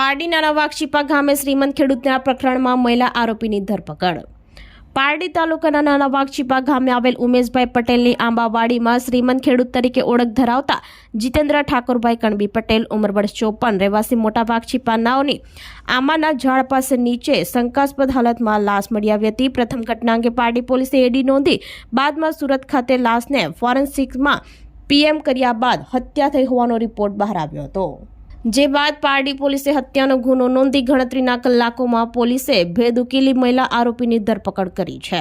પારડીના નવાક્ષીપા ગામે શ્રીમંત ખેડૂતના પ્રકરણમાં મહિલા આરોપીની ધરપકડ. પારડી તાલુકાના નાના વાઘછીપા ગામે આવેલ ઉમેશભાઈ પટેલની આંબાવાડીમાં શ્રીમંત ખેડૂત તરીકે ઓળખ ધરાવતા જીતેન્દ્ર ઠાકોરભાઈ કણબી પટેલ ઉંમર ચોપન, રહેવાસી મોટા વાઘછીપા નાવની આંબાના ઝાડ પાસે નીચે શંકાસ્પદ હાલતમાં લાશ મળી આવી હતી. પ્રથમ ઘટના અંગે પારડી પોલીસે એડી નોંધી બાદમાં સુરત ખાતે લાશને ફોરેન્સિકમાં પીએમ કર્યા બાદ હત્યા થઈ હોવાનો રિપોર્ટ બહાર આવ્યો હતો. જે બાદ પારડી પોલીસે હત્યાનો ગુનો નોંધી ગણતરીના કલાકોમાં પોલીસે ભેદ ઉકેલી મહિલા આરોપીની ધરપકડ કરી છે.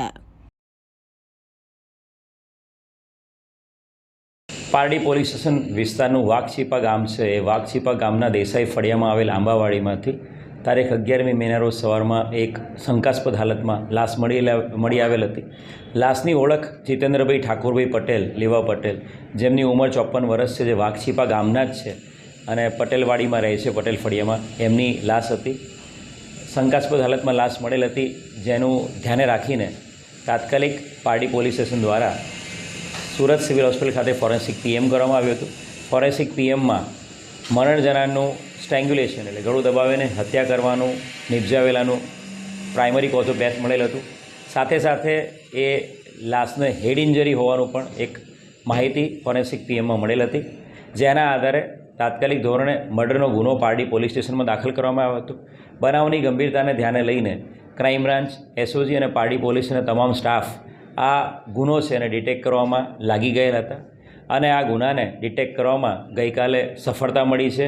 પારડી પોલીસ સ્ટેશન વિસ્તારનું વાઘછીપા ગામ છે. એ વાઘછીપા ગામના દેસાઈ ફળિયામાં આવેલ આંબાવાડીમાંથી તારીખ અગિયારમી મેના રોજ સવારમાં એક શંકાસ્પદ હાલતમાં લાશ મળી મળી આવેલ હતી. લાશની ઓળખ જીતેન્દ્રભાઈ ઠાકોરભાઈ પટેલ, લેવા પટેલ. જેમની ઉંમર ચોપન વર્ષ છે. જે વાઘછીપા ગામના જ છે. અને પટેલવાડીમાં રહે છે પટેલ ફળિયામાં એમની લાશ હતી. શંકાસ્પદ હાલતમાં લાશ મળેલ હતી, જેનું ધ્યાને રાખીને તાત્કાલિક પારડી પોલીસ સ્ટેશન દ્વારા સુરત સિવિલ હોસ્પિટલ ખાતે ફોરેન્સિક પીએમ કરવામાં આવ્યું હતું. ફોરેન્સિક પીએમમાં મરણ જનારનું એટલે ગળું દબાવીને હત્યા કરવાનું, નિપજાવેલાનું પ્રાઇમરી કોઝ ઓફ ડેથ મળેલ હતું. સાથે સાથે એ લાશને હેડ ઇન્જરી હોવાનું પણ એક માહિતી ફોરેન્સિક પીએમમાં મળેલ હતી, જેના આધારે તાત્કાલિક ધોરણે મર્ડરનો ગુનો પારડી પોલીસ સ્ટેશનમાં દાખલ કરવામાં આવ્યો હતો. બનાવની ગંભીરતાને ધ્યાને લઈને ક્રાઇમ બ્રાન્ચ, એસઓજી અને પારડી પોલીસના તમામ સ્ટાફ આ ગુનો છે એને ડિટેક્ટ કરવામાં લાગી ગયેલા હતા અને આ ગુનાને ડિટેક્ટ કરવામાં ગઈકાલે સફળતા મળી છે.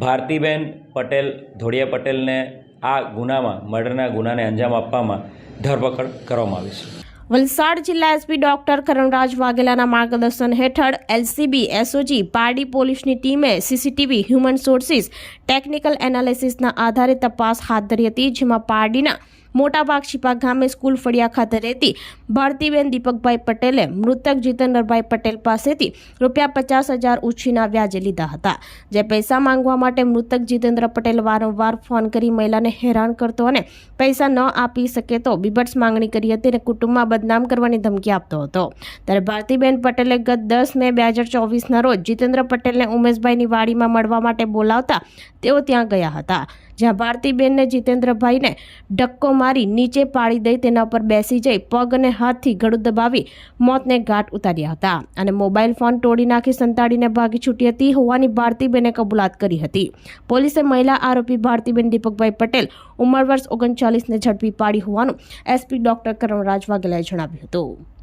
ભારતીબેન પટેલ, ધોળિયા પટેલને આ ગુનામાં, મર્ડરના ગુનાને અંજામ આપવામાં ધરપકડ કરવામાં આવી છે. વલસાડ જિલ્લા એસપી ડોક્ટર કરણરાજ વાઘેલાના માર્ગદર્શન હેઠળ એલસીબી, એસઓજી, પારડી પોલીસની ટીમે સીસીટીવી, હ્યુમન સોર્સિસ, ટેકનિકલ એનાલિસિસના આધારે તપાસ હાથ ધરી હતી, જેમાં પારડીના મોટા બાગશીપા ગામે સ્કૂલ ફળિયા ખાતે રહેતી ભારતીબેન દીપકભાઈ પટેલે મૃતક જીતેન્દ્રભાઈ પટેલ પાસેથી રૂપિયા પચાસ હજાર ઉછીના વ્યાજે લીધા હતા, જે પૈસા માંગવા માટે મૃતક જીતેન્દ્ર પટેલ વારંવાર ફોન કરી મહિલાને હેરાન કરતો અને પૈસા ન આપી શકે તો બીભત્સ માંગણી કરી હતી અને કુટુંબમાં બદનામ કરવાની ધમકી આપતો હતો. ત્યારે ભારતીબેન પટેલે ગત દસ મે બે હજાર ચોવીસના રોજ જીતેન્દ્ર પટેલને ઉમેશભાઈની વાડીમાં મળવા માટે બોલાવતા તેઓ ત્યાં ગયા હતા, જ્યાં ભારતીબેનને જીતેન્દ્રભાઈને ધક્કો મારી નીચે પાડી દઈ તેના પર બેસી જઈ પગ અને હાથથી ગળું દબાવી મોતને ઘાટ ઉતાર્યા હતા અને મોબાઈલ ફોન તોડી નાખી સંતાડીને ભાગી છૂટી હતી હોવાની ભારતીબેને કબૂલાત કરી હતી. પોલીસે મહિલા આરોપી ભારતીબેન દીપકભાઈ પટેલ ઉંમર વર્ષ ઓગણચાલીસને ઝડપી પાડી હોવાનું એસપી ડોક્ટર કરણરાજ વાઘેલાએ જણાવ્યું હતું.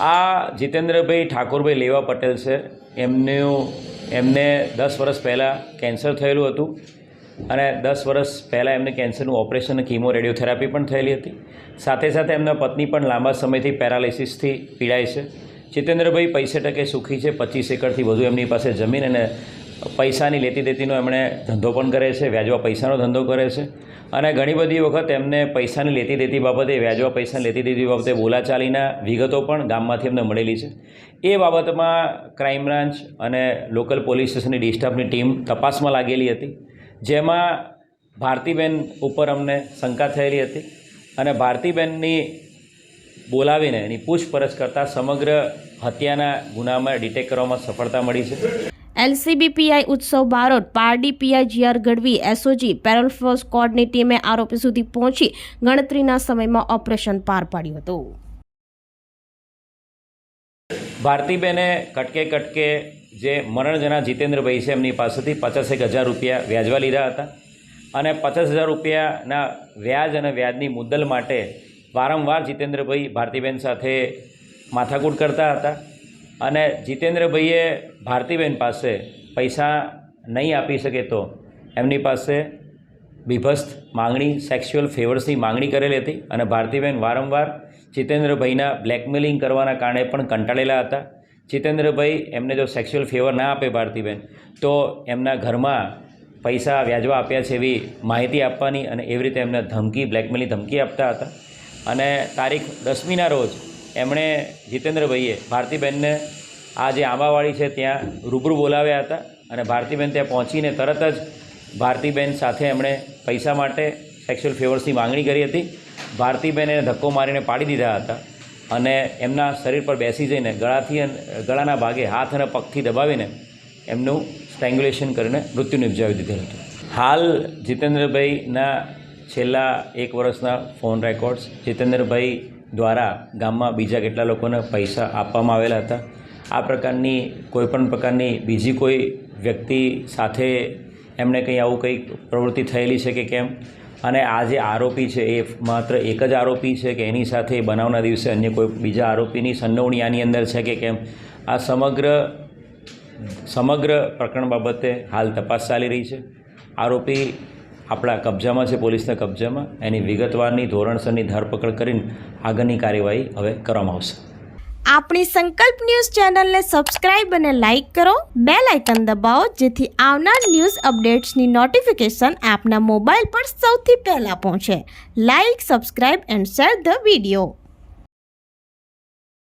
આ જીતેન્દ્રભાઈ ઠાકોરભાઈ લેવા પટેલ છે. એમનું, એમને દસ વર્ષ પહેલાં કેન્સર થયેલું હતું અને દસ વર્ષ પહેલાં એમને કેન્સરનું ઓપરેશન કીમો રેડિયોથેરાપી પણ થયેલી હતી. સાથે સાથે એમના પત્ની પણ લાંબા સમયથી પેરાલિસિસથી પીડાય છે. જીતેન્દ્રભાઈ પૈસે ટકે સુખી છે, પચીસ એકરથી વધુ એમની પાસે જમીન અને પૈસાની લેતી દેતીનો એમણે ધંધો પણ કરે છે, વ્યાજવા પૈસાનો ધંધો કરે છે. અને ઘણી બધી વખત એમને પૈસાની લેતી દેતી બાબતે, વ્યાજવા પૈસાની લેતી દેતી બાબતે બોલાચાલીના વિગતો પણ ગામમાંથી એમને મળેલી છે. એ બાબતમાં ક્રાઇમ બ્રાન્ચ અને લોકલ પોલીસ સ્ટેશનની ડિસ્ટાફની ટીમ તપાસમાં લાગેલી હતી, જેમાં ભારતીબેન ઉપર અમને શંકા થયેલી હતી અને ભારતીબેનની બોલાવીને એની પૂછપરછ કરતાં સમગ્ર હત્યાના ગુનામાં ડિટેક્ટ કરવામાં સફળતા મળી છે. LCB PI Utsav Barot, Pardi PI GR Gadhvi, SOG, parole સ્કોડની ટીમે આરોપી સુધી પહોંચી ગણતરીના સમયમાં ઓપરેશન પાર પાડ્યું હતું. ભારતીબેને કટકે કટકે જે મરણજના જીતેન્દ્રભાઈ છે, એમની પાસેથી પચાસેક હજાર રૂપિયા વ્યાજવા લીધા હતા. અને પચાસ હજાર રૂપિયાના વ્યાજ અને વ્યાજની મુદ્દલ માટે વારંવાર જીતેન્દ્રભાઈ ભારતીબેન સાથે માથાકૂટ કરતા હતા. અને જીતેન્દ્રભાઈએ ભારતીબેન પાસે પૈસા નહીં આપી શકે તો એમની પાસે બીભસ્ત માંગણી સેક્સ્યુઅલ ફેવર્સની માંગણી કરેલી હતી અને ભારતીબેન વારંવાર જીતેન્દ્રભાઈના બ્લેકમેલિંગ કરવાના કારણે પણ કંટાળેલા હતા. જીતેન્દ્રભાઈ એમને જો સેક્સ્યુઅલ ફેવર ના આપે ભારતીબેન, તો એમના ઘરમાં પૈસા વ્યાજવા આપ્યા છે એવી માહિતી આપવાની અને એવી રીતે એમને ધમકી બ્લેકમેલની ધમકી આપતા હતા. અને તારીખ દસમીના રોજ એમણે જીતેન્દ્રભાઈએ ભારતીબેનને આ જે આંબાવાડી છે ત્યાં રૂબરૂ બોલાવ્યા હતા અને ભારતીબેન ત્યાં પહોંચીને તરત જ ભારતીબેન સાથે એમણે પૈસા માટે સેક્સ્યુઅલ ફેવર્સની માંગણી કરી હતી. ભારતીબેને ધક્કો મારીને પાડી દીધા હતા અને એમના શરીર પર બેસી જઈને ગળાથી ગળાના ભાગે હાથ અને પગથી દબાવીને એમનું સ્ટ્રેંગ્યુલેશન કરીને મૃત્યુ નિપજાવી દીધેલ હતું. હાલ જીતેન્દ્રભાઈના છેલ્લા એક વર્ષના ફોન રેકોર્ડ્સ જીતેન્દ્રભાઈ દ્વારા ગામમાં બીજા કેટલા લોકોને પૈસા આપવામાં આવેલા હતા. આ પ્રકારની કોઈપણ પ્રકારની બીજી કોઈ વ્યક્તિ સાથે એમણે કંઈ આવું કંઈક પ્રવૃત્તિ થયેલી છે કે કેમ? અને આ જે આરોપી છે, એ માત્ર એક જ આરોપી છે કે એની સાથે બનાવના દિવસે અન્ય કોઈ બીજા આરોપીની સંડોવણી આની અંદર છે કે કેમ? આ સમગ્ર સમગ્ર પ્રકરણ બાબતે હાલ તપાસ ચાલી રહી છે. આરોપી આપણા કબજામાં છે, પોલીસના કબજામાં. એની વિગતવારની, ધોરણસરની ધરપકડ કરીને આગળની કાર્યવાહી હવે કરવામાં આવશે. આપણી સંકલ્પ ન્યૂઝ ચેનલને સબસ્ક્રાઇબ અને લાઇક કરો. બે લાઇકન દબાવો, જેથી આવનાર ન્યૂઝ અપડેટ્સની નોટિફિકેશન આપના મોબાઈલ પર સૌથી પહેલાં પહોંચે. Like, subscribe and share the video.